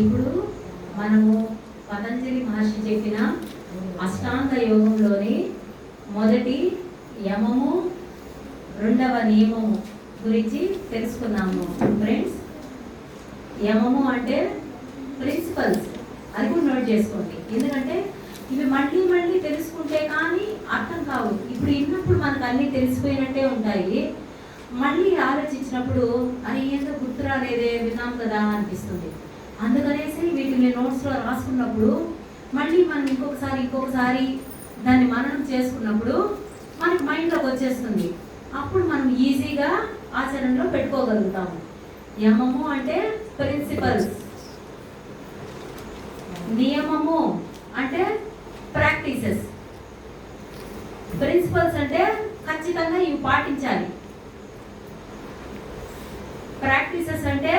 ఇప్పుడు మనము పతంజలి మహర్షి చెప్పిన అష్టాంగ యోగంలోని మొదటి యమము రెండవ నియమము గురించి తెలుసుకున్నాము. ఫ్రెండ్స్ యమము అంటే ప్రిన్సిపల్స్ అది కూడా నోట్ చేసుకోండి. ఎందుకంటే ఇవి మళ్ళీ మళ్ళీ తెలుసుకుంటే కానీ అర్థం కావు. ఇప్పుడు ఇన్నప్పుడు మనకు అన్నీ తెలిసిపోయినట్టే ఉంటాయి. మళ్ళీ ఆలోచించినప్పుడు అది ఏదో గుర్తు రాలేదే విన్నాం కదా అనిపిస్తుంది. అందుకనేసి వీటిని నోట్స్లో రాసుకున్నప్పుడు మళ్ళీ మనం ఇంకొకసారి ఇంకొకసారి దాన్ని మననం చేసుకున్నప్పుడు మనకి మైండ్లోకి వచ్చేస్తుంది. అప్పుడు మనం ఈజీగా ఆచరణలో పెట్టుకోగలుగుతాము. యమము అంటే ప్రిన్సిపల్స్ నియమము అంటే ప్రాక్టీసెస్ ప్రిన్సిపల్స్ అంటే ఖచ్చితంగా ఇవి పాటించాలి. ప్రాక్టీసెస్ అంటే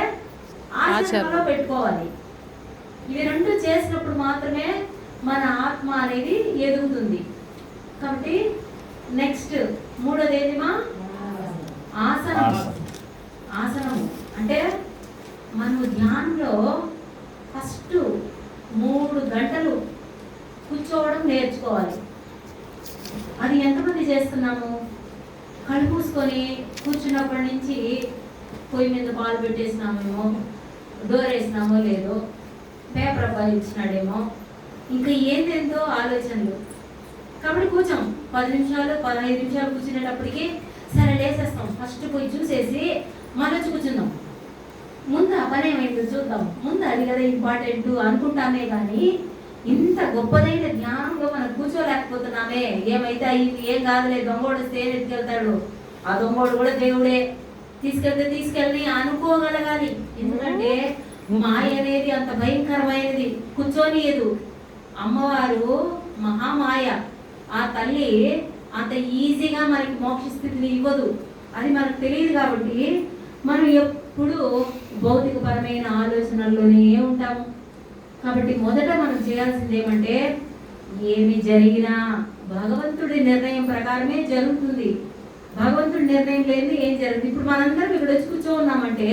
ఆచరణలో పెట్టుకోవాలి. ఇవి రెండు చేసినప్పుడు మాత్రమే మన ఆత్మ అనేది ఎదుగుతుంది. కాబట్టి నెక్స్ట్ మూడోది ఏదిమా ఆసనం ఆసనం అంటే మనం ధ్యానంలో ఫస్ట్ మూడు గంటలు కూర్చోవడం నేర్చుకోవాలి. అది ఎంతమంది చేస్తున్నాము? కళ్ళు మూసుకొని కూర్చున్నప్పటి నుంచి పొయ్యి మీద పాలు పెట్టేసినామేమో. డోర్ వేసినామో లేదో పేపర్ అబ్బాయి ఇచ్చినాడేమో ఇంకా ఏంటేంతో ఆలోచనలు. కాబట్టి కూర్చోం. పది నిమిషాలు పదహైదు నిమిషాలు కూర్చునేటప్పటికి సరే లేసేస్తాం. ఫస్ట్ పోయి చూసేసి మళ్ళీ కూర్చుందాం. ముందు ఆ పని ఏమైందో చూద్దాం. ముందు అది కదా ఇంపార్టెంట్ అనుకుంటామే కానీ ఇంత గొప్పదైన ధ్యానంలో మనం కూర్చోలేకపోతున్నామే. ఏమైతే అయ్యింది ఏం కాదులే దొంగోడు స్టేజ్ ఎత్తుకెళ్తాడు. ఆ దొంగోడు కూడా దేవుడే. తీసుకెళ్తే తీసుకెళ్ళి అనుకోగలగాలి. ఎందుకంటే మాయ అనేది అంత భయంకరమైనది. కూర్చోనియదు. అమ్మవారు మహామాయ. ఆ తల్లి అంత ఈజీగా మనకి మోక్ష స్థితిని ఇవ్వదు. అది మనకు తెలియదు కాబట్టి మనం ఎప్పుడు భౌతికపరమైన ఆలోచనల్లోనే ఉంటాము. కాబట్టి మొదట మనం చేయాల్సింది ఏమంటే ఏమి జరిగినా భగవంతుడి నిర్ణయం ప్రకారమే జరుగుతుంది. భగవంతుడి నిర్ణయం లేని ఏం జరుగుతుంది ఇప్పుడు మనందరం ఇక్కడ వచ్చి కూర్చో ఉన్నామంటే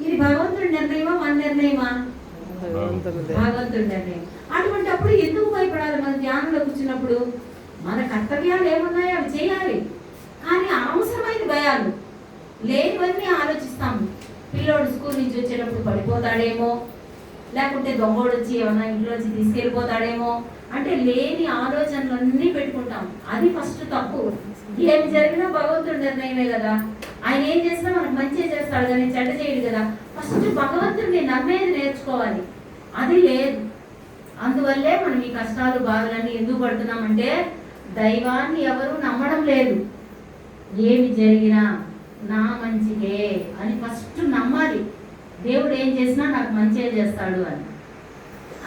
ఇది భగవంతుడి నిర్ణయమా? మన నిర్ణయమా? భగవంతుడి నిర్ణయం. అటువంటి అప్పుడు ఎందుకు భయపడాలి మన ధ్యానంలో కూర్చున్నప్పుడు? మన కర్తవ్యాలు ఏమున్నాయో అవి చేయాలి. కానీ అనవసరమైన భయాలు లేనివన్నీ ఆలోచిస్తాము పిల్లోడు స్కూల్ నుంచి వచ్చేటప్పుడు పడిపోతాడేమో? లేకుంటే దొంగోడు వచ్చి ఏమన్నా ఇంట్లోంచి తీసుకెళ్ళిపోతాడేమో? అంటే లేని ఆలోచనలన్నీ పెట్టుకుంటాం. అది ఫస్ట్ తప్పు. ఏం జరిగినా భగవంతుడి నిర్ణయమే కదా. ఆయన ఏం చేసినా మనకు మంచి చేస్తాడు కానీ చెడ్డ చేయడు కదా. ఫస్ట్ భగవంతుడిని నమ్మేది నేర్చుకోవాలి. అది లేదు. అందువల్లే మనం ఈ కష్టాలు బాధలన్నీ ఎందుకు పడుతున్నామంటే దైవాన్ని ఎవరు నమ్మడం లేదు. ఏమి జరిగినా నా మంచిదే అని ఫస్ట్ నమ్మాలి. దేవుడు ఏం చేసినా నాకు మంచిగా చేస్తాడు అని.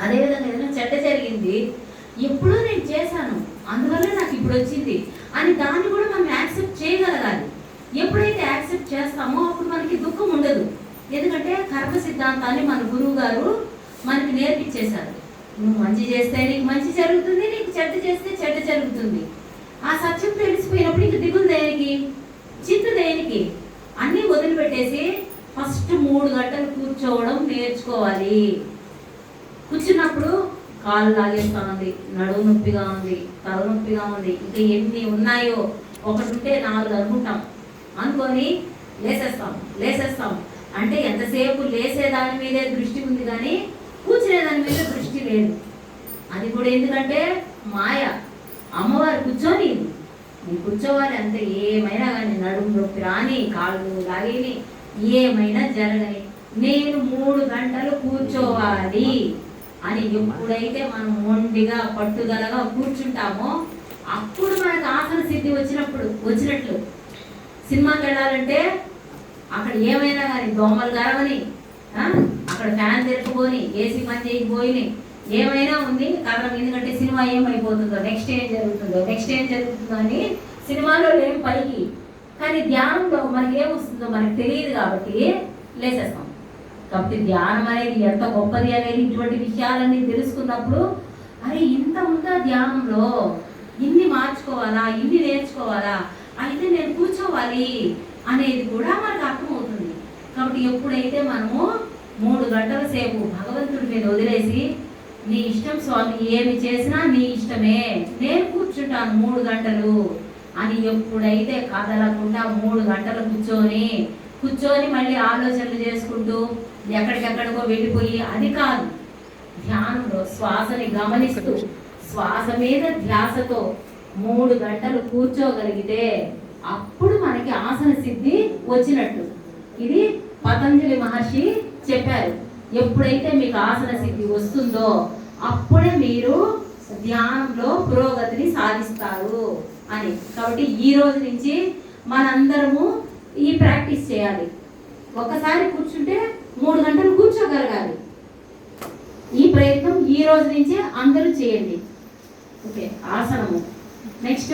అదేవిధంగా ఏదైనా చెడ్డ జరిగింది ఎప్పుడూ నేను చేశాను. అందువల్ల నాకు ఇప్పుడు వచ్చింది. అని దాన్ని కూడా మనం యాక్సెప్ట్ చేయగలగాలి. ఎప్పుడైతే యాక్సెప్ట్ చేస్తామో అప్పుడు మనకి దుఃఖం ఉండదు. ఎందుకంటే కర్మ సిద్ధాంతాన్ని మన గురువు గారు మనకి నేర్పించేశారు. నువ్వు మంచి చేస్తే నీకు మంచి జరుగుతుంది నీకు చెడ్డ చేస్తే చెడ్డ జరుగుతుంది. ఆ సత్యం తెలిసిపోయినప్పుడు ఇంక దిగులు దేనికి? చిత్తు దేనికి? అన్నీ వదిలిపెట్టేసి ఫస్ట్ మూడు గంటలు కూర్చోవడం నేర్చుకోవాలి. కూర్చున్నప్పుడు కాలు లాగేస్తా ఉంది నొప్పిగా ఉంది తల నొప్పిగా ఉంది ఇంకా ఎన్ని ఉన్నాయో. ఒకటి ఉంటే నాలుగు అనుకుంటాం. అనుకొని లేసేస్తాం లేసేస్తాం. అంటే ఎంతసేపు లేసే దాని మీదే దృష్టి ఉంది కానీ కూర్చునే దాని మీద దృష్టి లేదు. అది కూడా ఎందుకంటే మాయ. అమ్మవారు కూర్చొని నీ కూర్చోవాలి అంతే ఏమైనా కానీ నడుము నొప్పి రాని కాళ్ళు లాగేని ఏమైనా జరగని. నేను మూడు గంటలు కూర్చోవాలి అని ఎప్పుడైతే మనం మొండిగా పట్టుదలగా కూర్చుంటామో అప్పుడు మనకు ఆసన సిద్ధి వచ్చినప్పుడు వచ్చినట్లు. సినిమాకి వెళ్ళాలంటే అక్కడ ఏమైనా కానీ దోమలు గరవని అక్కడ ఫ్యాన్ తిరగపోని ఏసీ పని చేయకపోయి ఏమైనా ఉంది కారణం ఎందుకంటే సినిమా ఏమైపోతుందో నెక్స్ట్ ఏం జరుగుతుందో నెక్స్ట్ ఏం జరుగుతుందో అని సినిమాలో లేని పైకి. కానీ ధ్యానంలో మనకి ఏమొస్తుందో మనకు తెలియదు కాబట్టి లేసేస్తాం. కాబట్టి ధ్యానం అనేది ఎంత గొప్పది అనేది ఇటువంటి విషయాలన్నీ తెలుసుకున్నప్పుడు అరే ఇంత ఉందా ధ్యానంలో? ఇన్ని మార్చుకోవాలా? ఇన్ని నేర్చుకోవాలా? అయితే నేను కూర్చోవాలి అనేది కూడా మనకు అర్థమవుతుంది. కాబట్టి ఎప్పుడైతే మనము మూడు గంటల సేపు భగవంతుడి మీద వదిలేసి నీ ఇష్టం స్వామి ఏమి చేసినా నీ ఇష్టమే నేను కూర్చుంటాను మూడు గంటలు అని ఎప్పుడైతే కదలకుండా మూడు గంటలు కూర్చొని కూర్చొని మళ్ళీ ఆలోచనలు చేసుకుంటూ ఎక్కడికెక్కడికో వెళ్ళిపోయి అది కాదు. ధ్యానంలో శ్వాసని గమనిస్తూ శ్వాస మీద ధ్యాసతో మూడు గంటలు కూర్చోగలిగితే అప్పుడు మనకి ఆసన సిద్ధి వచ్చినట్టు. ఇది పతంజలి మహర్షి చెప్పారు. ఎప్పుడైతే మీకు ఆసన సిద్ధి వస్తుందో అప్పుడే మీరు ధ్యానంలో పురోగతిని సాధిస్తారు అని. కాబట్టి ఈ రోజు నుంచి మనందరము ఈ ప్రాక్టీస్ చేయాలి. ఒకసారి కూర్చుంటే మూడు గంటలు కూర్చోగలగాలి. ఈ ప్రయత్నం ఈ రోజు నుంచే అందరూ చేయండి. ఓకే ఆసనము. నెక్స్ట్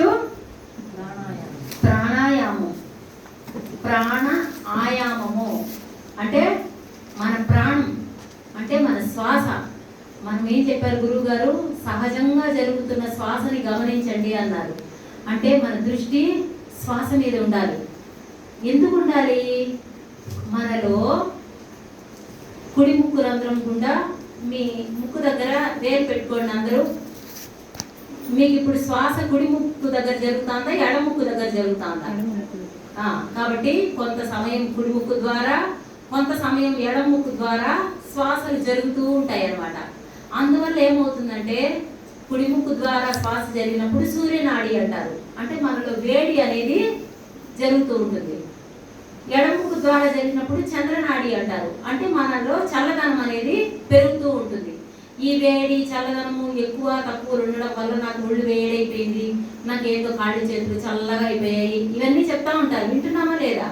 ప్రాణాయామం. ప్రాణ ఆయామము. అంటే మన ప్రాణం అంటే మన శ్వాస. మనం ఏం చెప్పారు గురువు గారు సహజంగా జరుగుతున్న శ్వాసని గమనించండి అన్నారు. అంటే మన దృష్టి శ్వాస మీద ఉండాలి. ఎందుకు ఉండాలి? మనలో కుడి ముక్కు రంధ్రం గుండా మీ ముక్కు దగ్గర వేలు పెట్టుకోండి అందరూ. మీకు ఇప్పుడు శ్వాస కుడి ముక్కు దగ్గర జరుగుతుందా ఎడ ముక్కు దగ్గర జరుగుతుందా? కాబట్టి కొంత సమయం కుడి ముక్కు ద్వారా కొంత సమయం ఎడమ ముక్కు ద్వారా శ్వాసలు జరుగుతూ ఉంటాయి అన్నమాట. అందువల్ల ఏమవుతుందంటే కుడి ముక్కు ద్వారా శ్వాస జరిగినప్పుడు సూర్యనాడి అంటారు. అంటే మనలో వేడి అనేది జరుగుతూ ఉంటుంది. ఎడమ ముక్కు ద్వారా జరిగినప్పుడు చంద్రనాడి అంటారు. అంటే మనలో చల్లదనం అనేది పెరుగుతూ ఉంటుంది. ఈ వేడి చల్లదనము ఎక్కువ తక్కువ ఉండడం వల్ల నాకు ఒళ్ళు వేడైపోయింది. నాకు ఏదో కాళ్ళు చేతులు చల్లగా అయిపోయాయి. ఇవన్నీ చెప్తా ఉంటారు. వింటున్నామా లేదా?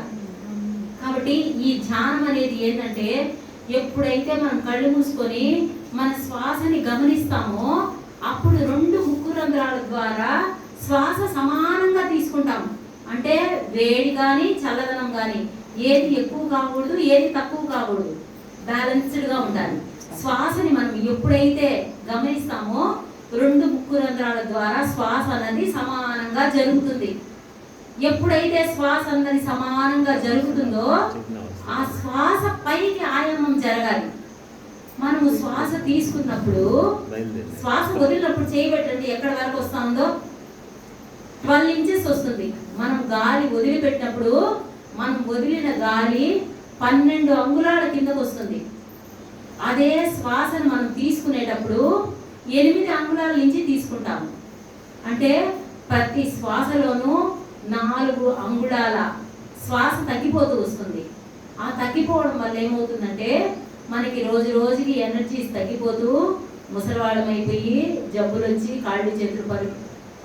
కాబట్టి ఈ ధ్యానం అనేది ఏంటంటే ఎప్పుడైతే మనం కళ్ళు మూసుకొని మన శ్వాసని గమనిస్తామో అప్పుడు రెండు ముక్కు రంధ్రాల ద్వారా శ్వాస సమానంగా తీసుకుంటాం. అంటే వేడి కానీ చల్లదనం కానీ ఏది ఎక్కువ కాకూడదు ఏది తక్కువ కాకూడదు. బ్యాలెన్స్డ్గా ఉండాలి. శ్వాసని మనం ఎప్పుడైతే గమనిస్తామో రెండు ముక్కు రంధ్రాల ద్వారా శ్వాస అనేది సమానంగా జరుగుతుంది. ఎప్పుడైతే శ్వాస అన్నది సమానంగా జరుగుతుందో ఆ శ్వాస పైకి ఆయామం జరగాలి. మనము శ్వాస తీసుకున్నప్పుడు శ్వాస వదిలినప్పుడు చేయబెట్టండి ఎక్కడి వరకు వస్తుందో? ట్వెల్వ్ ఇంచెస్ వస్తుంది. మనం గాలి వదిలిపెట్టినప్పుడు మనం వదిలిన గాలి పన్నెండు అంగుళాల కిందకు వస్తుంది. అదే శ్వాసను మనం తీసుకునేటప్పుడు ఎనిమిది అంగుళాల నుంచి తీసుకుంటాము. అంటే ప్రతి శ్వాసలోనూ నాలుగు అంగుళాల శ్వాస తగ్గిపోతూ వస్తుంది. ఆ తగ్గిపోవడం వల్ల ఏమవుతుందంటే మనకి రోజు రోజుకి ఎనర్జీస్ తగ్గిపోతూ ముసలివాళ్ళం అయిపోయి జబ్బులు వచ్చి కాళ్ళు చేతులు పని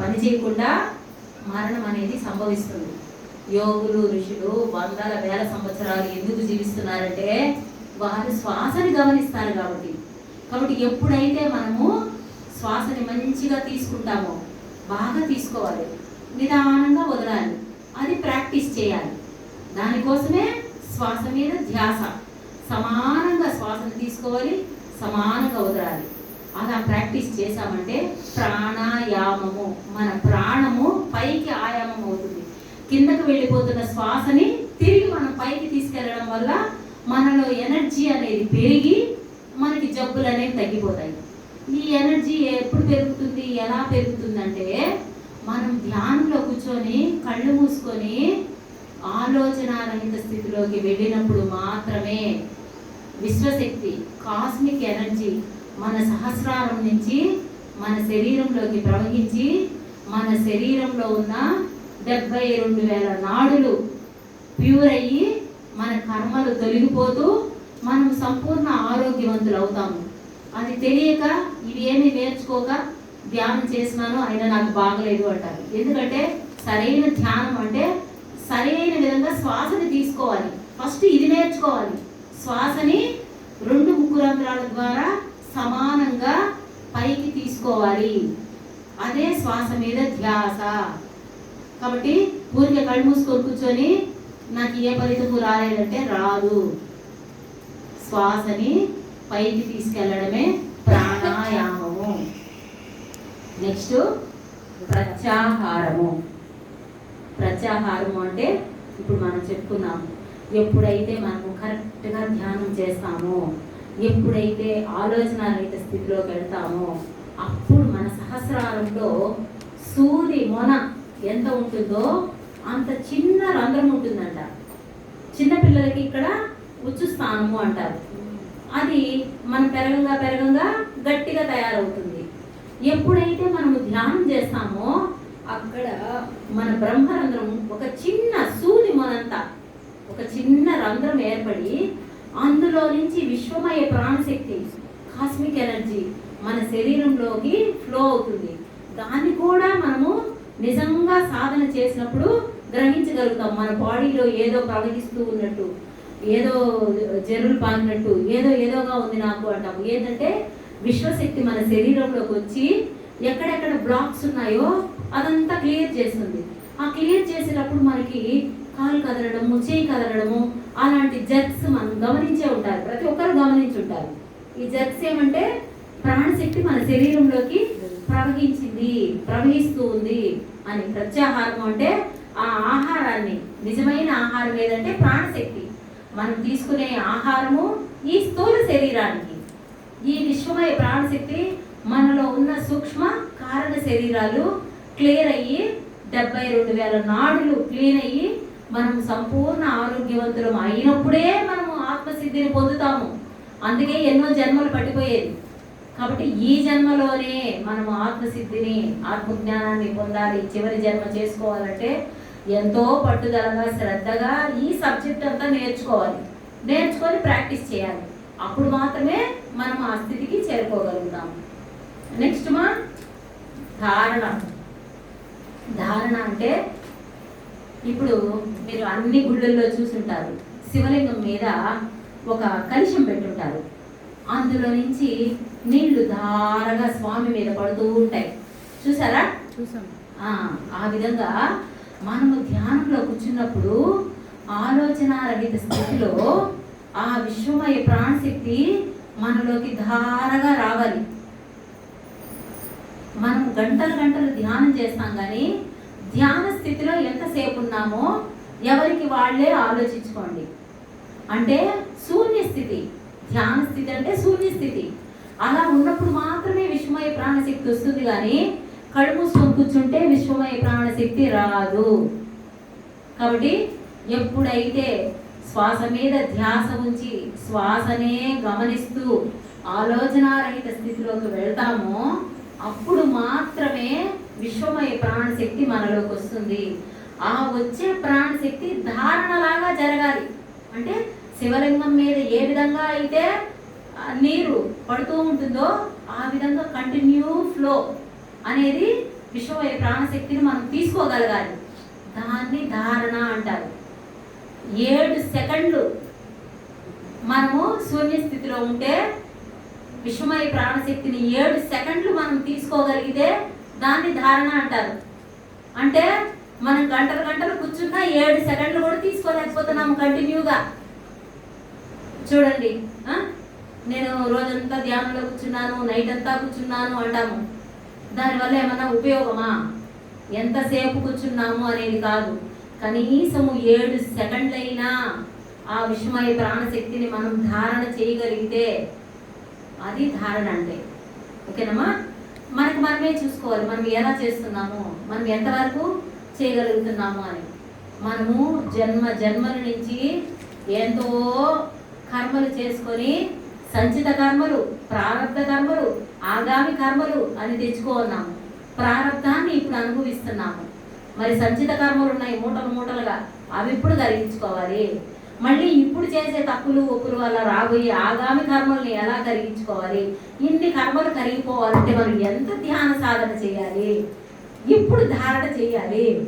పని చేయకుండా మరణం అనేది సంభవిస్తుంది. యోగులు ఋషులు వందల వేల సంవత్సరాలు ఎందుకు జీవిస్తున్నారంటే వారి శ్వాసని గమనిస్తారు కాబట్టి. కాబట్టి ఎప్పుడైతే మనము శ్వాసని మంచిగా తీసుకుంటామో బాగా తీసుకోవాలి. నిదానంగా వదలాలి. అది ప్రాక్టీస్ చేయాలి. దానికోసమే శ్వాస మీద ధ్యాస. సమానంగా శ్వాసను తీసుకోవాలి సమానంగా వదలాలి. అలా ప్రాక్టీస్ చేశామంటే ప్రాణాయామము మన ప్రాణము పైకి ఆయామం అవుతుంది. కిందకు వెళ్ళిపోతున్న శ్వాసని తిరిగి మనం పైకి తీసుకెళ్ళడం వల్ల మనలో ఎనర్జీ అనేది పెరిగి మనకి జబ్బులు అనేవి తగ్గిపోతాయి. ఈ ఎనర్జీ ఎప్పుడు పెరుగుతుంది ఎలా పెరుగుతుందంటే మనం ధ్యానంలో కూర్చొని కళ్ళు మూసుకొని ఆలోచనారహిత స్థితిలోకి వెళ్ళినప్పుడు మాత్రమే విశ్వశక్తి కాస్మిక్ ఎనర్జీ మన సహస్రారం నుంచి మన శరీరంలోకి ప్రవహించి మన శరీరంలో ఉన్న డెబ్బై రెండు వేల నాడులు ప్యూర్ అయ్యి మన కర్మలు తొలగిపోతూ మనం సంపూర్ణ ఆరోగ్యవంతులు అవుతాము. అది తెలియక ఇవి ఏమి నేర్చుకోక ధ్యానం చేసినాను అయినా నాకు బాగలేదు అంటారు. ఎందుకంటే సరైన ధ్యానం అంటే సరైన విధంగా శ్వాసని తీసుకోవాలి. ఫస్ట్ ఇది నేర్చుకోవాలి. శ్వాసని రెండు ముక్కు రంధ్రాల ద్వారా సమానంగా పైకి తీసుకోవాలి. అదే శ్వాస మీద ధ్యాస. కాబట్టి ఊరికే కళ్ళు మూసుకొని కూర్చొని నాకు ఏ ఫలితము రాలేదంటే రాదు. శ్వాసని పైకి తీసుకెళ్ళడమే ప్రాణాయామము. నెక్స్ట్ ప్రత్యాహారము. ప్రత్యాహారము అంటే ఇప్పుడు మనం చెప్పుకున్నాము ఎప్పుడైతే మనము కరెక్ట్గా ధ్యానం చేస్తామో ఎప్పుడైతే ఆలోచన రహిత స్థితిలోకి వెళ్తామో అప్పుడు మన సహస్రారంలో సూది మొన ఎంత ఉంటుందో అంత చిన్న రంధ్రం ఉంటుందంట. చిన్నపిల్లలకి ఇక్కడ ఉచ్చు స్థానము అంటారు. అది మనం పెరగంగా పెరగంగా గట్టిగా తయారవుతుంది. ఎప్పుడైతే మనము ధ్యానం చేస్తామో అక్కడ మన బ్రహ్మరంధ్రం ఒక చిన్న సూది మొనంత ఒక చిన్న రంధ్రం ఏర్పడి అందులో నుంచి విశ్వమయ ప్రాణశక్తి కాస్మిక్ ఎనర్జీ మన శరీరంలోకి ఫ్లో అవుతుంది. దాన్ని కూడా మనము నిజంగా సాధన చేసినప్పుడు గ్రహించగలుగుతాం. మన బాడీలో ఏదో ప్రవహిస్తూ ఉన్నట్టు ఏదో జరులు పాగినట్టు ఏదో ఏదోగా ఉంది నాకు అంటాము ఏంటంటే విశ్వశక్తి మన శరీరంలోకి వచ్చి ఎక్కడెక్కడ బ్లాక్స్ ఉన్నాయో అదంతా క్లియర్ చేస్తుంది. ఆ క్లియర్ చేసేటప్పుడు మనకి కాలు కదలడము చేయి కదలడము అలాంటి జర్క్స్ మనం గమనించే ఉంటారు. ప్రతి ఒక్కరు గమనించి ఉంటారు. ఈ జర్క్స్ ఏమంటే ప్రాణశక్తి మన శరీరంలోకి ప్రవహించింది ప్రవహిస్తూ ఉంది అని. ప్రత్యాహారం అంటే ఆ ఆహారాన్ని. నిజమైన ఆహారం ఏదంటే ప్రాణశక్తి. మనం తీసుకునే ఆహారము ఈ స్థూల శరీరానికి. ఈ విశ్వమయ ప్రాణశక్తి మనలో ఉన్న సూక్ష్మ కారణ శరీరాలు క్లియర్ అయ్యి డెబ్బై రెండు వేల నాడులు క్లీన్ అయ్యి మనం సంపూర్ణ ఆరోగ్యవంతులం అయినప్పుడే మనము ఆత్మసిద్ధిని పొందుతాము. అందుకే ఎన్నో జన్మలు పట్టిపోయేది కాబట్టి ఈ జన్మలోనే మనము ఆత్మసిద్ధిని ఆత్మజ్ఞానాన్ని పొందాలి. చివరి జన్మ చేసుకోవాలంటే ఎంతో పట్టుదలగా శ్రద్ధగా ఈ సబ్జెక్ట్ అంతా నేర్చుకోవాలి. నేర్చుకొని ప్రాక్టీస్ చేయాలి. అప్పుడు మాత్రమే మనం ఆ స్థితికి చేరుకోగలుగుతాం. నెక్స్ట్ మా ధారణ. ధారణ అంటే ఇప్పుడు మీరు అన్ని గుళ్ళల్లో చూసుంటారు. శివలింగం మీద ఒక కలుషం పెట్టుంటారు. అందులో నుంచి నీళ్ళు ధారగా స్వామి మీద పడుతూ ఉంటాయి. చూసారా? చూసాం. ఆ, ఆ విధంగా మనము ధ్యానంలో కూర్చున్నప్పుడు ఆలోచన రహిత స్థితిలో ఆ విశ్వమయ ప్రాణశక్తి మనలోకి ధారగా రావాలి. మనం గంటలు గంటలు ధ్యానం చేస్తాం కానీ ధ్యాన స్థితిలో ఎంతసేపు ఉన్నామో ఎవరికి వాళ్ళే ఆలోచించుకోండి. అంటే శూన్య స్థితి. ధ్యాన స్థితి అంటే శూన్య స్థితి. అలా ఉన్నప్పుడు మాత్రమే విశ్వమయ ప్రాణశక్తి వస్తుంది కానీ కళ్ళు మూసుకొని కూర్చుంటే విశ్వమయ ప్రాణశక్తి రాదు. కాబట్టి ఎప్పుడైతే శ్వాస మీద ధ్యాస ఉంచి శ్వాసనే గమనిస్తూ ఆలోచనారహిత స్థితిలోకి వెళ్తామో అప్పుడు మాత్రమే విశ్వమయ ప్రాణశక్తి మనలోకి వస్తుంది ఆ వచ్చే ప్రాణశక్తి ధారణలాగా జరగాలి. అంటే శివలింగం మీద ఏ విధంగా అయితే నీరు పడుతూ ఉంటుందో ఆ విధంగా కంటిన్యూ ఫ్లో అనేది విశ్వమయ ప్రాణశక్తిని మనం తీసుకోగలగాలి. దాన్ని ధారణ అంటారు. ఏడు సెకండ్లు మనము శూన్య స్థితిలో ఉంటే విశ్వమయ ప్రాణశక్తిని ఏడు సెకండ్లు మనం తీసుకోగలిగితే దాన్ని ధారణ అంటారు. అంటే మనం గంటలు గంటలు కూర్చున్నా ఏడు సెకండ్లు కూడా తీసుకోలేకపోతున్నాము కంటిన్యూగా. చూడండి నేను రోజంతా ధ్యానంలో కూర్చున్నాను నైట్ అంతా కూర్చున్నాను అంటాము. దానివల్ల ఏమైనా ఉపయోగమా? ఎంతసేపు కూర్చున్నాము అనేది కాదు. కనీసము ఏడు సెకండ్లైనా ఆ విషమయ ప్రాణశక్తిని మనం ధారణ చేయగలిగితే అది ధారణ అంటే. ఓకేనమ్మా? మనకు మనమే చూసుకోవాలి. మనం ఎలా చేస్తున్నాము? మనం ఎంతవరకు చేయగలుగుతున్నాము అని. మనము జన్మ జన్మల నుంచి ఎంతో కర్మలు చేసుకొని సంచిత కర్మలు ప్రారంభ కర్మలు ఆగామి కర్మలు అని తెచ్చుకోన్నాము. ప్రారంధాన్ని ఇప్పుడు అనుభవిస్తున్నాము. మరి సంచిత కర్మలు ఉన్నాయి మూటలు మూటలుగా. అవి ఇప్పుడు కరిగించుకోవాలి. మళ్ళీ ఇప్పుడు చేసే తప్పులు ఒప్పుల వల్ల రాబోయే ఆగామి కర్మల్ని ఎలా కరిగించుకోవాలి? ఇన్ని కర్మలు కరిగిపోవాలంటే మనం ఎంత ధ్యాన సాధన చేయాలి? ఇప్పుడు ధారణ చేయాలి.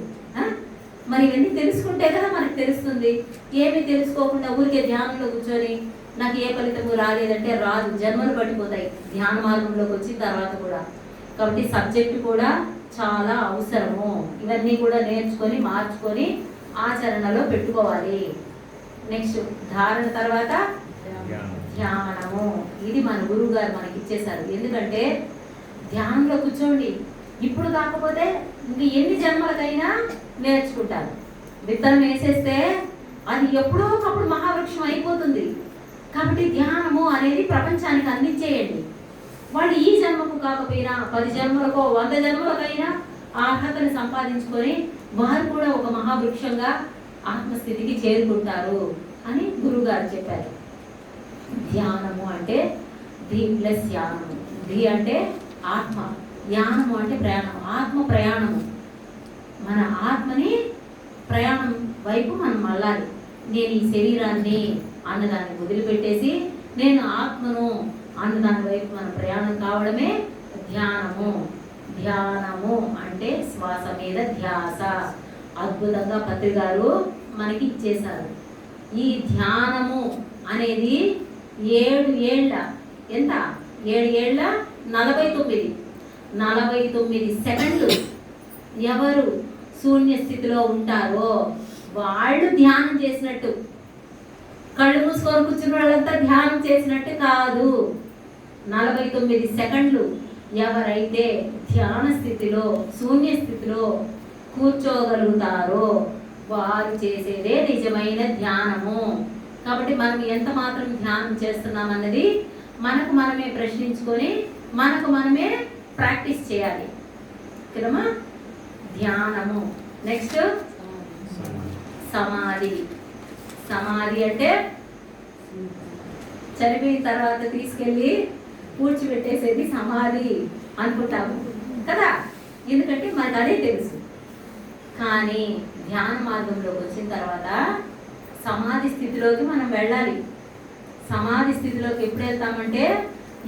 మరి ఇవన్నీ తెలుసుకుంటే కదా మనకు తెలుస్తుంది. ఏమీ తెలుసుకోకుండా ఊరికే ధ్యానంలో కూర్చొని నాకు ఏ ఫలితము రాలేదంటే రాదు. జన్మలు పట్టిపోతాయి ధ్యాన మార్గంలోకి వచ్చిన తర్వాత కూడా. కాబట్టి సబ్జెక్టు కూడా చాలా అవసరము. ఇవన్నీ కూడా నేర్చుకొని మార్చుకొని ఆచరణలో పెట్టుకోవాలి. నెక్స్ట్ ధారణ తర్వాత ధ్యానము. ఇది మన గురువు గారు మనకి ఇచ్చేశారు. ఎందుకంటే ధ్యానంలో కూర్చోండి. ఇప్పుడు కాకపోతే ఇంక ఎన్ని జన్మలకైనా నేర్చుకుంటారు. విత్తనం వేసేస్తే అది ఎప్పుడో ఒకప్పుడు మహావృక్షం అయిపోతుంది. కాబట్టి ధ్యానము అనేది ప్రపంచానికి అందించేయండి. వాళ్ళు ఈ జన్మకు కాకపోయినా పది జన్మలకో వంద జన్మలకైనా అర్హతను సంపాదించుకొని వారు కూడా ఒక మహావృక్షంగా ఆత్మస్థితికి చేరుకుంటారు అని గురువుగారు చెప్పారు. ధ్యానము అంటే ధీ ప్లస్ యానము ధీ అంటే ఆత్మ. యానము అంటే ప్రయాణం. ఆత్మ ప్రయాణము. మన ఆత్మని ప్రయాణం వైపు మనం మళ్ళాలి నేను ఈ శరీరాన్ని అన్నదాన్ని వదిలిపెట్టేసి నేను ఆత్మను అన్నదాని వైపు మన ప్రయాణం కావడమే ధ్యానము. ధ్యానము అంటే శ్వాస మీద ధ్యాస. అద్భుతంగా పత్రి గారు మనకి ఇచ్చేశారు ఈ ధ్యానము అనేది ఏడు ఏళ్ళ ఎంత? ఏడు ఏళ్ళ? నలభై తొమ్మిది. నలభై తొమ్మిది సెకండ్లు ఎవరు శూన్య స్థితిలో ఉంటారో వాళ్ళు ధ్యానం చేసినట్టు. కళ్ళు మూసుకొని కూర్చున్న వాళ్ళంతా ధ్యానం చేసినట్టు కాదు. నలభై తొమ్మిది సెకండ్లు ఎవరైతే ధ్యాన స్థితిలో శూన్య స్థితిలో కూర్చోగలుగుతారో వారు చేసేదే నిజమైన ధ్యానము. కాబట్టి మనం ఎంత మాత్రం ధ్యానం చేస్తున్నాం అన్నది మనకు మనమే ప్రశ్నించుకొని మనకు మనమే ప్రాక్టీస్ చేయాలి. ఓకేనమ్మా? ధ్యానము. నెక్స్ట్? సమాధి. సమాధి అంటే చనిపోయిన తర్వాత తీసుకెళ్ళి పూడ్చిపెట్టేసేది సమాధి అనుకుంటాము కదా? ఎందుకంటే మనకు అదే తెలుసు. కానీ ధ్యాన మార్గంలోకి వచ్చిన తర్వాత సమాధి స్థితిలోకి మనం వెళ్ళాలి. సమాధి స్థితిలోకి ఎప్పుడు వెళ్తామంటే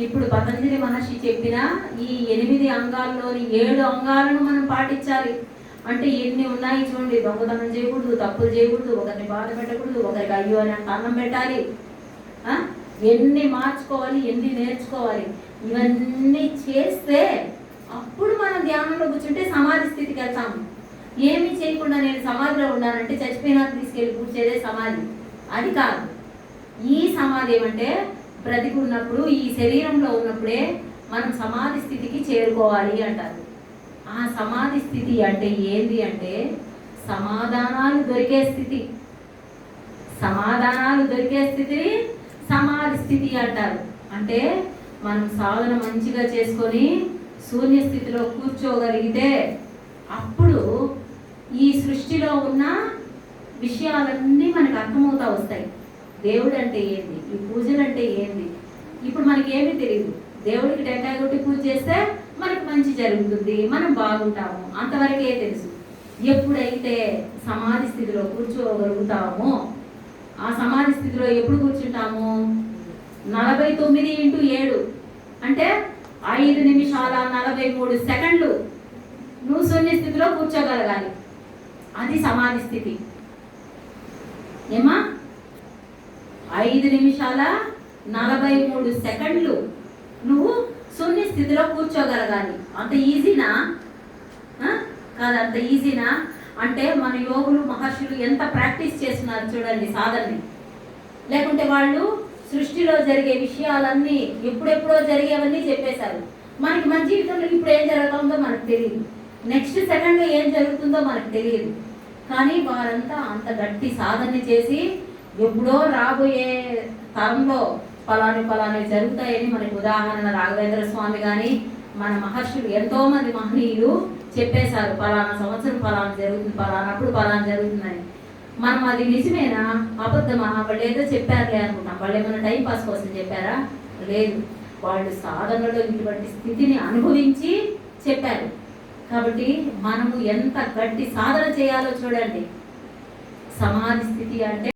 ఇప్పుడు పతంజలి మహర్షి చెప్పిన ఈ ఎనిమిది అంగాల్లోని ఏడు అంగాలను మనం పాటించాలి. అంటే ఎన్ని ఉన్నాయి చూడండి. దొంగతనం చేయకూడదు తప్పులు చేయకూడదు ఒకరిని బాధ పెట్టకూడదు ఒకరికి అయ్యో అని అంత అన్నం పెట్టాలి. ఎన్ని మార్చుకోవాలి ఎన్ని నేర్చుకోవాలి ఇవన్నీ చేస్తే అప్పుడు మనం ధ్యానంలో కూర్చుంటే సమాధి స్థితికి వెళ్తాము ఏమి చేయకుండా నేను సమాధిలో ఉన్నానంటే చచ్చిపోయినా తీసుకెళ్ళి కూర్చేదే సమాధి. అది కాదు. ఈ సమాధి ఏమంటే బ్రతికున్నప్పుడు ఈ శరీరంలో ఉన్నప్పుడే మనం సమాధి స్థితికి చేరుకోవాలి అంటారు. ఆ సమాధి స్థితి అంటే ఏంది అంటే సమాధానాలు దొరికే స్థితి. సమాధానాలు దొరికే స్థితిని సమాధి స్థితి అంటారు. అంటే మనం సాధన మంచిగా చేసుకొని శూన్య స్థితిలో కూర్చోగలిగితే అప్పుడు ఈ సృష్టిలో ఉన్న విషయాలన్నీ మనకు అర్థమవుతా వస్తాయి. దేవుడు అంటే ఏంది? ఈ పూజలు అంటే ఏంది? ఇప్పుడు మనకి ఏమీ తెలియదు దేవుడికి టెంకాయ కొట్టి పూజ చేస్తే మనకు మంచి జరుగుతుంది మనం బాగుంటాము అంతవరకే తెలుసు. ఎప్పుడైతే సమాధి స్థితిలో కూర్చోగలుగుతామో ఆ సమాధి స్థితిలో ఎప్పుడు కూర్చుంటాము? నలభై తొమ్మిది ఇంటూ ఏడు. అంటే ఐదు నిమిషాల నలభై మూడు సెకండ్లు నువ్వు శూన్య స్థితిలో కూర్చోగలగాలి. అది సమాధి స్థితి. ఏమా ఐదు నిమిషాల నలభై మూడు సెకండ్లు నువ్వు శూన్య స్థితిలో కూర్చోగలగాలి. అంత ఈజీనా? కాదు అంత ఈజీనా? అంటే మన యోగులు మహర్షులు ఎంత ప్రాక్టీస్ చేస్తున్నారు చూడండి సాధనని. లేకుంటే వాళ్ళు సృష్టిలో జరిగే విషయాలన్నీ ఎప్పుడెప్పుడో జరిగేవన్నీ చెప్పేశారు. మనకి మన జీవితంలో ఇప్పుడు ఏం జరుగుతుందో మనకు తెలియదు. నెక్స్ట్ సెకండ్ ఏం జరుగుతుందో మనకు తెలియదు. కానీ వారంతా అంత గట్టి సాధన చేసి ఎప్పుడో రాబోయే తరంలో ఫలాని ఫలాని జరుగుతాయని మనకి ఉదాహరణ రాఘవేంద్ర స్వామి కానీ మన మహర్షులు ఎంతోమంది మహనీయులు చెప్పేశారు ఫలానా సంవత్సరం ఫలానా జరుగుతుంది ఫలానప్పుడు ఫలానా జరుగుతుందని. మనం అది నిజమేనా? అబద్ధమా? వాళ్ళు ఏదో చెప్పారులే అనుకుంటాం. వాళ్ళు ఏమైనా టైం పాస్ కోసం చెప్పారా? లేదు. వాళ్ళు సాధనలో ఇటువంటి స్థితిని అనుభవించి చెప్పారు. కాబట్టి మనము ఎంత గట్టి సాధన చేయాలో చూడండి. సమాధి స్థితి అంటే